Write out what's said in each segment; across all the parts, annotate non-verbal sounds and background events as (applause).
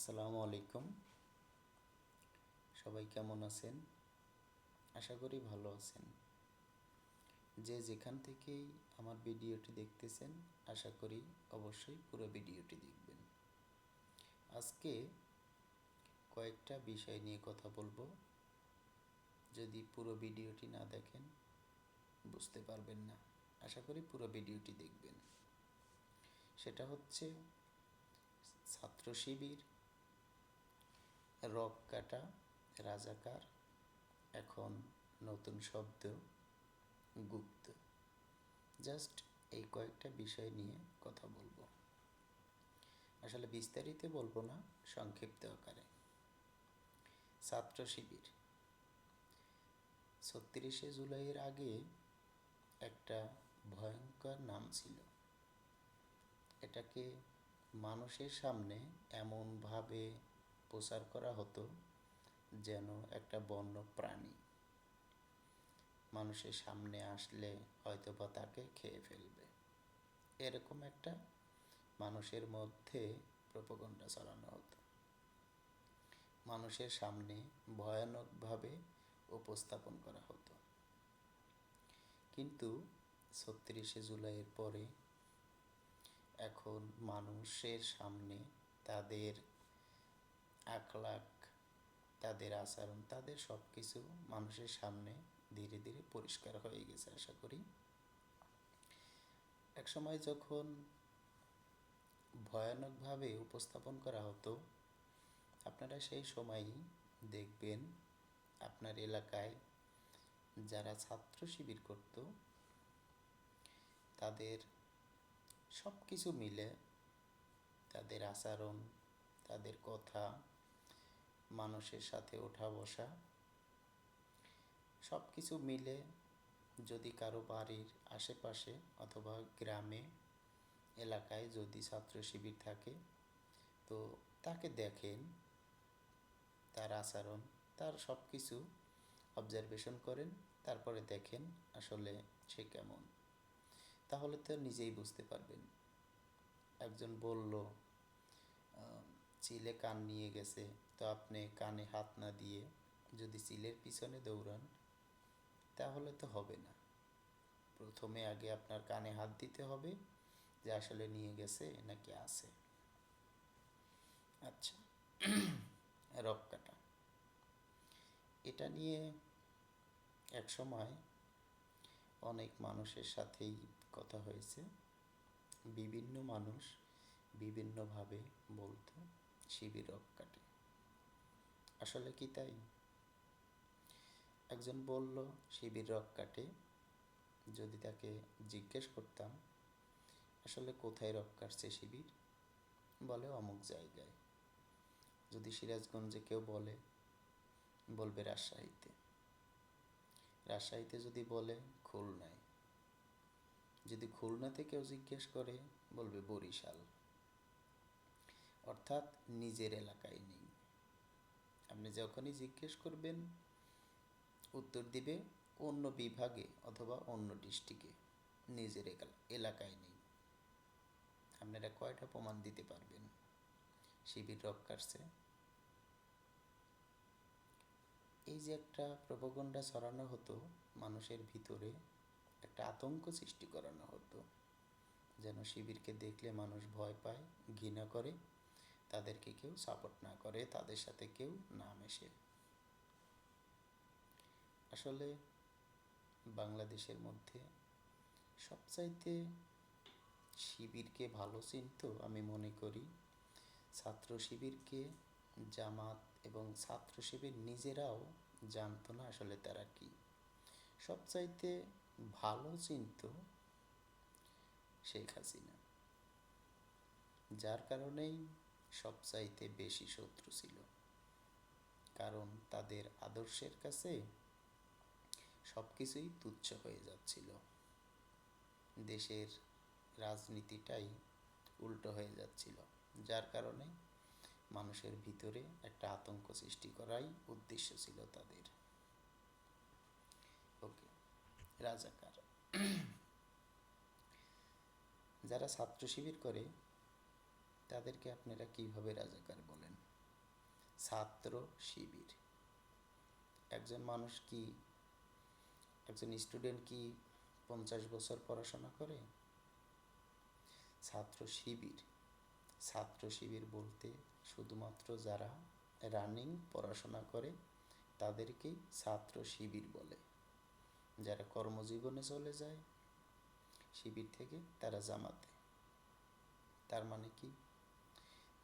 আসসালামু আলাইকুম। সবাই কেমন আছেন? আশা করি ভালো আছেন। যে যেখান থেকেই আমার ভিডিওটি দেখতেছেন, আশা করি অবশ্যই পুরো ভিডিওটি দেখবেন। আজকে কয়েকটা বিষয় নিয়ে কথা বলব। যদি পুরো ভিডিওটি না দেখেন, বুঝতে পারবেন না। আশা করি পুরো ভিডিওটি দেখবেন। সেটা হচ্ছে ছাত্র শিবির রক কাটা, রাজাকার, এখন নতুন শব্দ, গুপ্ত। জাস্ট এই কয়েকটা বিষয় নিয়ে কথা বলব। আসলে বিস্তারিত বলব না, সংক্ষিপ্ত আকারে। ছাত্র শিবির। ছত্রিশে জুলাইয়ের আগে একটা ভয়ঙ্কর নাম ছিল। এটাকে মানুষের সামনে এমনভাবে প্রচার করা হতো যেন একটা বন্য প্রাণী। মানুষের সামনে আসলে হয়তো বা তাকে খেয়ে ফেলবে। এরকম একটা মানুষের মধ্যে প্রপগণ্ডা চালানো হতো। মানুষের সামনে ভয়ানকভাবে উপস্থাপন করা হতো। কিন্তু ছত্রিশে জুলাইয়ের পরে এখন মানুষের সামনে তাদের আখলাখ তাদের আচরণ, তাদের সব কিছু মানুষের সামনে ধীরে ধীরে পরিষ্কার হয়ে গেছে, আশা করি। এক সময় যখন ভয়ানকভাবে উপস্থাপন করা হতো, আপনারা সেই সময়ই দেখবেন আপনার এলাকায় যারা ছাত্র শিবির করত, তাদের সব কিছু মিলে তাদের আচরণ, তাদের কথা মানুষের সাথে ওঠা বসা সব কিছু মিলে যদি কারও বাড়ির আশেপাশে অথবা গ্রামে, এলাকায় যদি ছাত্র শিবির থাকে, তো তাকে দেখেন, তার আচরণ, তার সব কিছু অবজারভেশন করেন, তারপরে দেখেন আসলে সে কেমন। তাহলে তো নিজেই বুঝতে পারবেন। একজন বলল চিলে কান নিয়ে গেছে তো আপনি কানে হাত না দিয়ে যদি চিলের পিছনে দৌড়ান, তাহলে তো হবে না। প্রথমে আগে আপনার কানে হাত দিতে হবে যে আসলে নিয়ে গেছে নাকি আছে। আচ্ছা (clears throat) রক কাটা। এটা নিয়ে এক সময় অনেক মানুষের সাথেই কথা হয়েছে। বিভিন্ন মানুষ বিভিন্নভাবে বলতো, শিবির রক কাটে। আসলে কি তাই? একজন বলল, শিবির রক কাটে। যদি তাকে জিজ্ঞেস করতাম, আসলে কোথায় রক কাটছে শিবির? বলে, অমুক জায়গায়। যদি সিরাজগঞ্জে কেউ বলে, বলবে রাজশাহীতে। রাজশাহীতে যদি বলে, খুলনায়। যদি খুলনাতে কেউ জিজ্ঞেস করে, বলবে বরিশাল। অর্থাৎ নিজের এলাকায় নেই। আপনি যখনই জিজ্ঞেস করবেন, উত্তর দিবে অন্য বিভাগে অথবা অন্য ডিস্ট্রিক্টে। নিজের এলাকায় নেই। আপনারা কয়টা প্রমাণ দিতে পারবেন? শিবির রক কাটছে এই যে একটা প্রবগণ্ডা ছড়ানো হতো, মানুষের ভিতরে একটা আতঙ্ক সৃষ্টি করানো হতো। যেন শিবিরকে দেখলে মানুষ ভয় পায়, ঘৃণা করে। তাদেরকে কেউ সাপোর্ট না করে, তাদের সাথে কেউ না মেশে। আসলে বাংলাদেশের মধ্যে সবচাইতে শিবিরকে ভালো চিনত আমি মনে করি ছাত্র শিবিরকে, জামাত এবং ছাত্র শিবির নিজেরাও জানতো না আসলে তারা কি। সবচাইতে ভালো চিনত শেখ হাসিনা। যার কারণেই সবচাইতে বেশি শত্রু ছিল। কারণ তাদের আদর্শের কাছে সব কিছুই তুচ্ছ হয়ে যাচ্ছিল। দেশের রাজনীতিটাই উল্টো হয়ে যাচ্ছিল, যার কারণে মানুষের ভিতরে একটা আতঙ্ক সৃষ্টি করাই উদ্দেশ্য ছিল তাদের। ওকে, রাজাকার। যারা ছাত্র শিবির করে তাদেরকে আপনারা কীভাবে রাজাকার বলেন? ছাত্র শিবির। একজন মানুষ কি, একজন স্টুডেন্ট কি পঞ্চাশ বছর পড়াশোনা করে? ছাত্র শিবির। ছাত্র শিবির বলতে শুধুমাত্র যারা রানিং পড়াশোনা করে, তাদেরকেই ছাত্র শিবির বলে। যারা কর্মজীবনে চলে যায়, শিবির থেকে তারা জামাতে। তার মানে কি?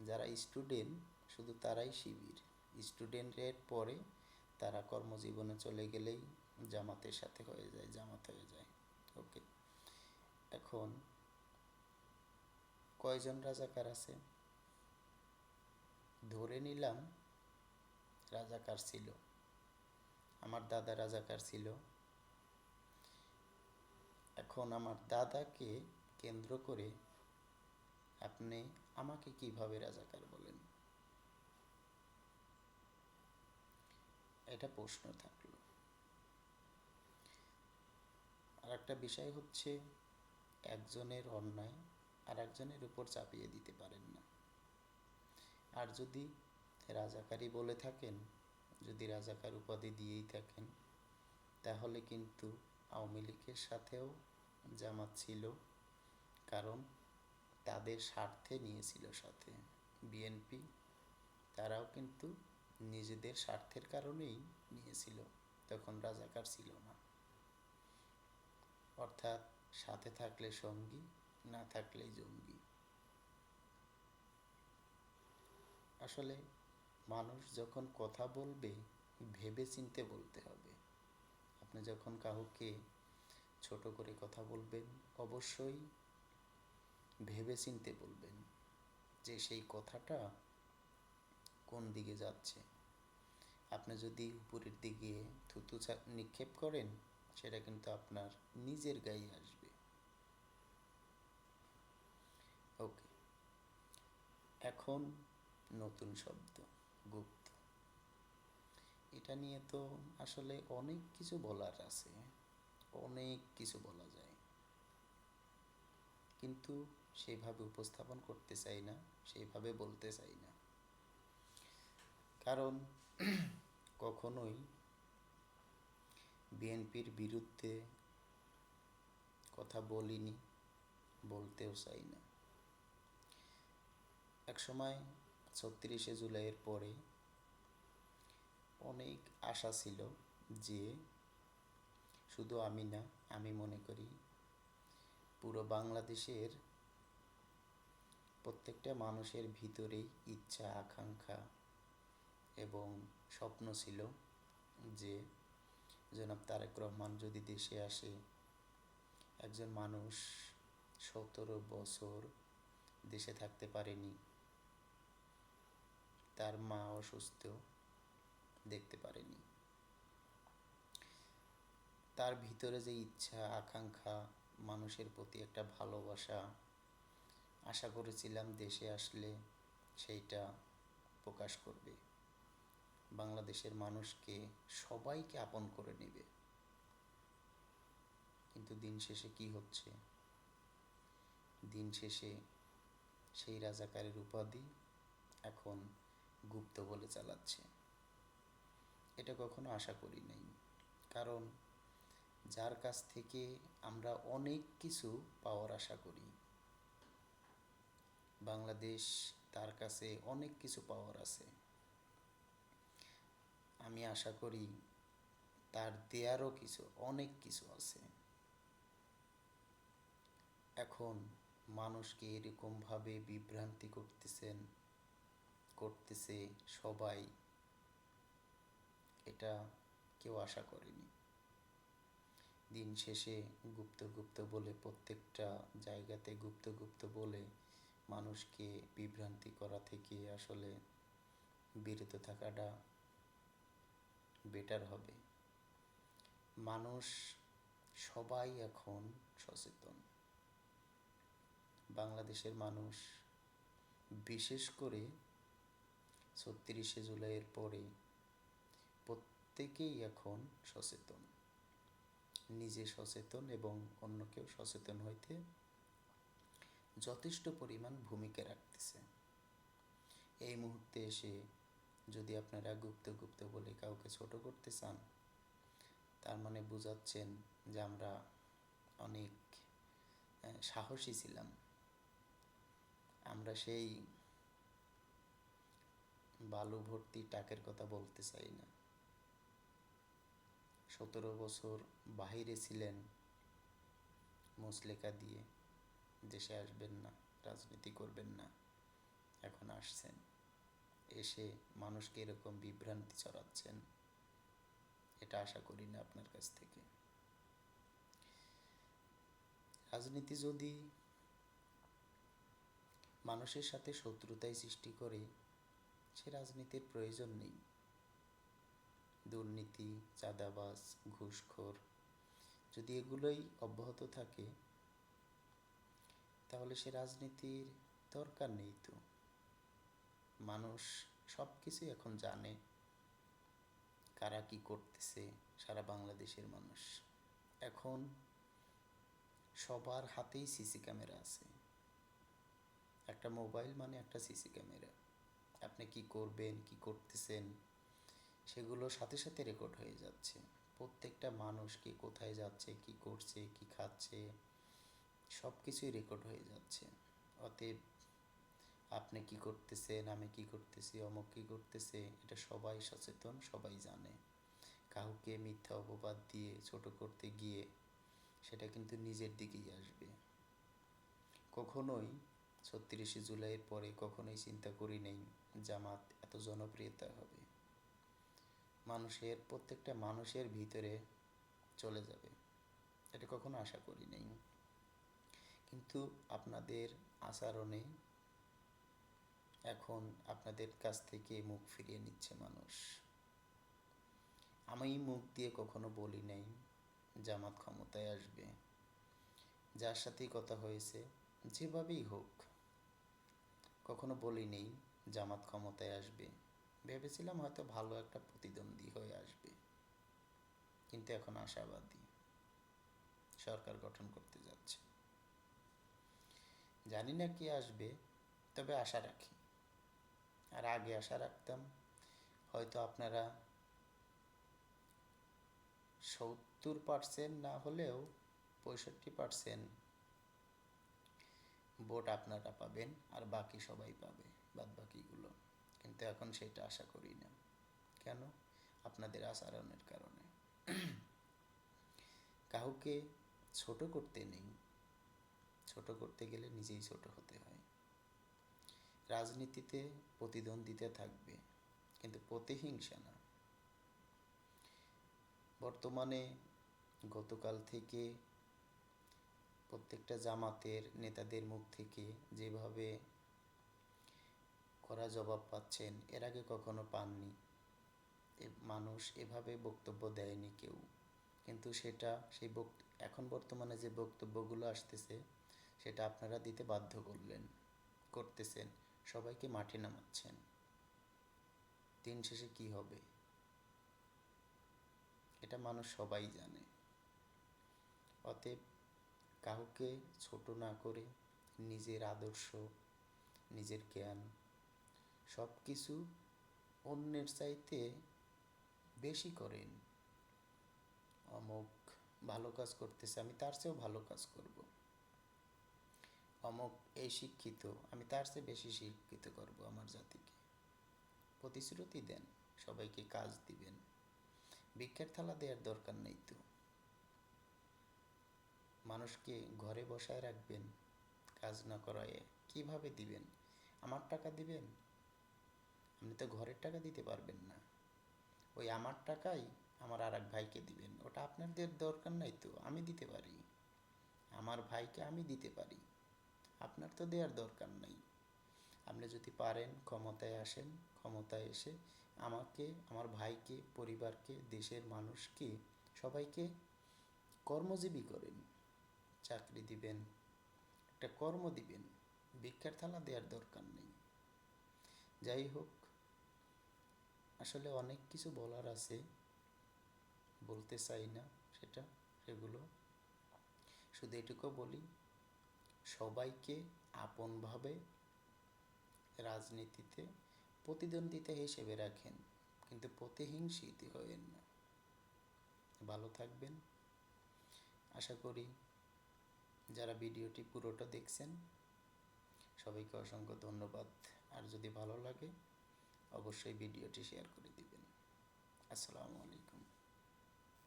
যারা স্টুডেন্ট, শুধু তারাই শিবির। স্টুডেন্টের পরে তারা কর্মজীবনে চলে গেলেই জামাতের সাথে হয়ে যায়, জামাত হয়ে যায়। ওকে এখন কয়জন রাজাকার আছে? ধরে নিলাম রাজাকার ছিল। আমার দাদা রাজাকার ছিল। এখন আমার দাদাকে কেন্দ্র করে আপনি আমাকে কীভাবে রাজাকার বলেন? এটা প্রশ্ন থাকল। আর একটা বিষয় হচ্ছে, একজনের অন্যায় আর একজনের উপর চাপিয়ে দিতে পারেন না। আর যদি রাজাকারী বলে থাকেন, যদি রাজাকার উপাধি দিয়েই থাকেন, তাহলে কিন্তু আওয়ামী লীগের সাথেও জামাত ছিল। কারণ তাদের স্বার্থে নিয়েছিল সাথে। বিএনপি তারাও কিন্তু নিজেদের স্বার্থের কারণেই নিয়েছিল, তখন রাজাকার ছিল না। অর্থাৎ সাথে থাকলে সঙ্গী, না থাকলেই জঙ্গি। আসলে মানুষ যখন কথা বলবে ভেবে চিনতে বলতে হবে। আপনি যখন কাউকে ছোট করে কথা বলবেন, অবশ্যই ভেবে চিনতে বলবেন যে সেই কথাটা কোন দিকে যাচ্ছে? আপনি যদি উপরের দিকে থুতু নিক্ষেপ করেন, সেটা কিন্তু আপনার নিজের গায়ে আসবে। ওকে। এখন নতুন শব্দ, গুপ্ত। এটা নিয়ে তো আসলে অনেক কিছু বলার আছে, অনেক কিছু বলা যায়। কিন্তু সেইভাবে উপস্থাপন করতে চাই না, সেইভাবে বলতে চাই না। কারণ (clears throat) কখনোই বিএনপির বিরুদ্ধে কথা বলিনি, বলতেও চাই না। একসময় ছত্রিশে জুলাইয়ের পরে অনেক আশা ছিল যে শুধু আমি না, আমি মনে করি পুরো বাংলাদেশের প্রত্যেকটা মানুষের ভিতরেই ইচ্ছা, আকাঙ্ক্ষা এবং স্বপ্ন ছিল যে জনাব তারেক রহমান যদি দেশে আসে, একজন মানুষ সতেরো বছর দেশে থাকতে পারেনি, তার মা অসুস্থ দেখতে পারেনি। তার ভিতরে যে ইচ্ছা, আকাঙ্ক্ষা, মানুষের প্রতি একটা ভালোবাসা আশা করেছিলাম দেশে আসলে সেইটা প্রকাশ করবে। বাংলাদেশের মানুষকে সবাইকে আপন করে নেবে। কিন্তু দিন শেষে কি হচ্ছে? দিন শেষে সেই রাজাকারের উপাধি এখন গুপ্ত বলে চালাচ্ছে। এটা কখনো আশা করি নাই। কারণ যার কাছ থেকে আমরা অনেক কিছু পাওয়ার আশা করি। বাংলাদেশ তার কাছে অনেক কিছু পাওয়ার আছে। আমি আশা করি তার দেয়ারও কিছু, অনেক কিছু আছে। এখন মানুষকে এরকমভাবে বিভ্রান্তি করতেছেন, করতেছে সবাই, এটা কেউ আশা করেনি। দিন শেষে গুপ্ত গুপ্ত বলে প্রত্যেকটা জায়গাতে গুপ্ত গুপ্ত বলে মানুষকে বিভ্রান্তি করা থেকে আসলে বিরত থাকাটা বেটার হবে। মানুষ সবাই এখন সচেতন। বাংলাদেশের মানুষ বিশেষ করে ছত্রিশে জুলাইয়ের পরে প্রত্যেকেই এখন সচেতন। নিজে সচেতন এবং অন্যকেও সচেতন হইতে যথেষ্ট পরিমাণ ভূমিকা রাখতেছে। এই মুহূর্তে এসে যদি আপনারা গুপ্ত গুপ্ত বলে কাউকে ছোট করতে চান, তার মানে বোঝাচ্ছেন যে আমরা অনেক সাহসী ছিলাম। আমরা সেই বালু ভর্তি টাকের কথা বলতে চাই না। সতেরো বছর বাহিরে ছিলেন মুসলেকা দিয়ে। দেশে আসবেন না, রাজনীতি করবেন না। এখন আসছেন। এসে মানুষকে এরকম বিভ্রান্তি ছড়াচ্ছেন। এটা আশা করি না আপনার কাছ থেকে। রাজনীতি যদি মানুষের সাথে শত্রুতাই সৃষ্টি করে, সে রাজনীতির প্রয়োজন নেই। দুর্নীতি, চাঁদাবাজ, ঘুষখোর যদি এগুলোই অব্যাহত থাকে তাহলে সে রাজনীতির দরকার নেই তো। মানুষ সব কিছুই এখন জানে কারা কি করতেছে সারা বাংলাদেশের মানুষ। এখন সবার হাতেই সিসি ক্যামেরা আছে। একটা মোবাইল মানে একটা সিসি ক্যামেরা। আপনি কি করবেন, কি করতেছেন, সেগুলো সাথে সাথে রেকর্ড হয়ে যাচ্ছে। প্রত্যেকটা মানুষ কে কোথায় যাচ্ছে, কি করছে, কি খাচ্ছে সব কিছুই রেকর্ড হয়ে যাচ্ছে। অতএব আপনি কি করতেছেন? আমি কি করতেছি? অমুক কি করতেছে? এটা সবাই সচেতন, সবাই জানে। কাউকে মিথ্যা অপবাদ দিয়ে ছোট করতে গিয়ে সেটা কিন্তু নিজের দিকেই আসবে। কখনোই ছত্রিশে জুলাইয়ের পরে কখনোই চিন্তা করি নেই, জামাত এত জনপ্রিয়তা হবে। মানুষের, প্রত্যেকটা মানুষের ভিতরে চলে যাবে। এটা কখনো আশা করি নেই। কিন্তু আপনাদের আচরণে এখন আপনাদের কাছ থেকে মুখ ফিরিয়ে নিচ্ছে মানুষ। আমি মুখ দিয়ে কখনো বলি নাই, জামাত ক্ষমতায় আসবে। যার সাথেই কথা হয়েছে, যেভাবেই হোক, কখনো বলি নেই, জামাত ক্ষমতায় আসবে। ভেবেছিলাম হয়তো ভালো একটা প্রতিদ্বন্দ্বী হয়ে আসবে। কিন্তু এখন আশাবাদী, সরকার গঠন করতে যাচ্ছে। জানি না কি আসবে, তবে আশা রাখি। আর আগে আশা রাখতাম, হয়তো আপনারা সত্তর পার্সেন্ট না হলেও পঁয়ষট্টি পার্সেন্ট ভোট আপনারা পাবেন আর বাকি সবাই পাবে বাদ বাকিগুলো কিন্তু এখন সেটা আশা করি না। কেন? আপনাদের আচরণের কারণে। কাউকে ছোট করতে নেই। ছোট করতে গেলে নিজেই ছোট হতে হয়। রাজনীতিতে প্রতিদ্বন্দ্বিতা থাকবে, কিন্তু প্রতিহিংসা না। বর্তমানে গতকাল থেকে প্রত্যেকটা জামাতের নেতাদের মুখ থেকে যেভাবে করা জবাব পাচ্ছেন, এর আগে কখনো পাননি। মানুষ এভাবে বক্তব্য দেয়নি কেউ। কিন্তু সেটা, সেই বক্ত এখন বর্তমানে যে বক্তব্যগুলো আসতেছে সেটা আপনারা দিতে বাধ্য করলেন, করতেছেন, সবাইকে মাঠে নামাচ্ছেন। দিন শেষে কি হবে? এটা মানুষ সবাই জানে। অতএব কাউকে ছোট না করে নিজের আদর্শ, নিজের জ্ঞান সব কিছু অন্যের চাইতে বেশি করেন। অমুক ভালো কাজ করতেছে, আমি তার চেয়েও ভালো কাজ করব। অমুক এই শিক্ষিত, আমি তার চেয়ে বেশি শিক্ষিত করব আমার জাতিকে। প্রতিশ্রুতি দেন, সবাইকে কাজ দিবেন। ভিক্ষার থালা দেওয়ার দরকার নেই তো। মানুষকে ঘরে বসায় রাখবেন, কাজ না করায় কীভাবে দিবেন? আমার টাকা দিবেন? আপনি তো ঘরের টাকা দিতে পারবেন না। ওই আমার টাকাই আমার আর এক ভাইকে দিবেন, ওটা আপনাদের দরকার নাই তো, আমি দিতে পারি। আমার ভাইকে আমি দিতে পারি। আপনার তো দেওয়ার দরকার নেই। আপনি যদি পারেন, ক্ষমতায় আসেন, ক্ষমতায় এসে আমাকে, আমার ভাইকে, পরিবারকে, দেশের মানুষকে, সবাইকে কর্মজীবী করেন, চাকরি দিবেন, একটা কর্ম দিবেন, ভিক্ষার থালা দেওয়ার দরকার নেই। যাই হোক, আসলে অনেক কিছু বলার আছে, বলতে চাই না সেটা, সেগুলো। শুধু এটুকু বলি সবাইকে আপনভাবে রাজনীতিতে প্রতিদ্বন্দ্বিতা হিসেবে রাখেন। কিন্তু প্রতিহিংসিত হবেন না। ভালো থাকবেন। আশা করি যারা ভিডিওটি পুরোটা দেখছেন, সবাইকে অসংখ্য ধন্যবাদ। আর যদি ভালো লাগে, অবশ্যই ভিডিওটি শেয়ার করে দিবেন। আসসালামু আলাইকুম।